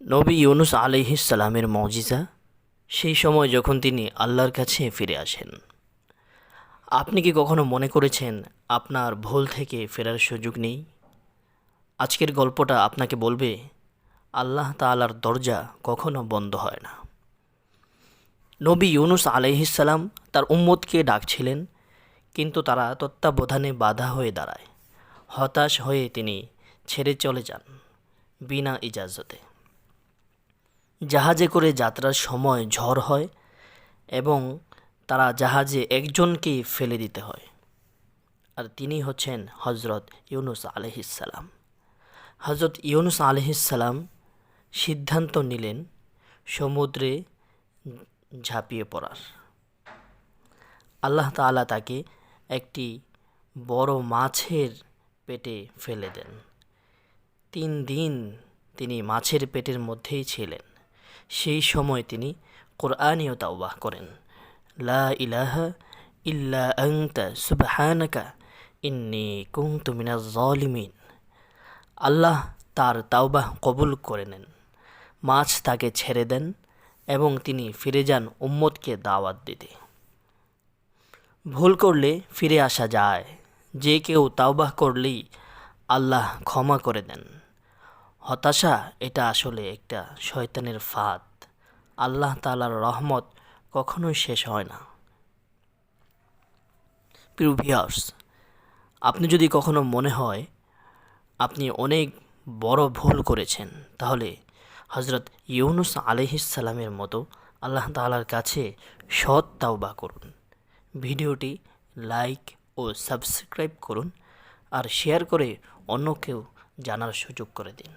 নবী ইউনুস আলিহিসালামের মজিজা, সেই সময় যখন তিনি আল্লাহর কাছে ফিরে আসেন। আপনি কি কখনো মনে করেছেন আপনার ভুল থেকে ফেরার সুযোগ নেই? আজকের গল্পটা আপনাকে বলবে, আল্লাহ তাআলার দরজা কখনো বন্ধ হয় না। নবী ইউনুস আলাইহিসাল্লাম তার উম্মতকে ডাকছিলেন, কিন্তু তারা তত্ত্বাবধানে বাধা হয়ে দাঁড়ায়। হতাশ হয়ে তিনি ছেড়ে চলে যান, বিনা ইজাজতে। জাহাজে করে যাত্রার সময় ঝড় হয় এবং তারা জাহাজে একজনকেই ফেলে দিতে হয়। আর তিনি হচ্ছেন হজরত ইউনুস আলহিসাল্লাম হজরত ইউনুস আলহিসাল্লাম সিদ্ধান্ত নিলেন সমুদ্রে ঝাঁপিয়ে পড়ার। আল্লাহ তাআলা তাকে একটি বড় মাছের পেটে ফেলে দেন। তিন দিন তিনি মাছের পেটের মধ্যেই ছিলেন। সেই সময় তিনি কোরআনীয় তাওবাহ করেন। লা ইলাহা ইল্লা আংতা সুবহানাকা ইন্নি কুনতু মিনাজ জালিমিন। আল্লাহ তার তাওবাহ কবুল করে নেন, মাছ তাকে ছেড়ে দেন এবং তিনি ফিরে যান উম্মতকে দাওয়াত দিতে। ভুল করলে ফিরে আসা যায়, যে কেউ তাওবাহ করলেই আল্লাহ ক্ষমা করে দেন। হতাশা, এটা আসলে একটা শয়তানের ফাঁদ। আল্লাহ তালার রহমত কখনোই শেষ হয় না। প্রিয় ভিউয়ার্স, আপনি যদি কখনো মনে হয় আপনি অনেক বড় ভুল করেছেন, তাহলে হজরত ইউনুস আলহিসাল্লামের মতো আল্লাহ তালার কাছে সৎ তাওবা করুন। ভিডিওটি লাইক ও সাবস্ক্রাইব করুন আর শেয়ার করে অন্যকেও জানার সুযোগ করে দিন।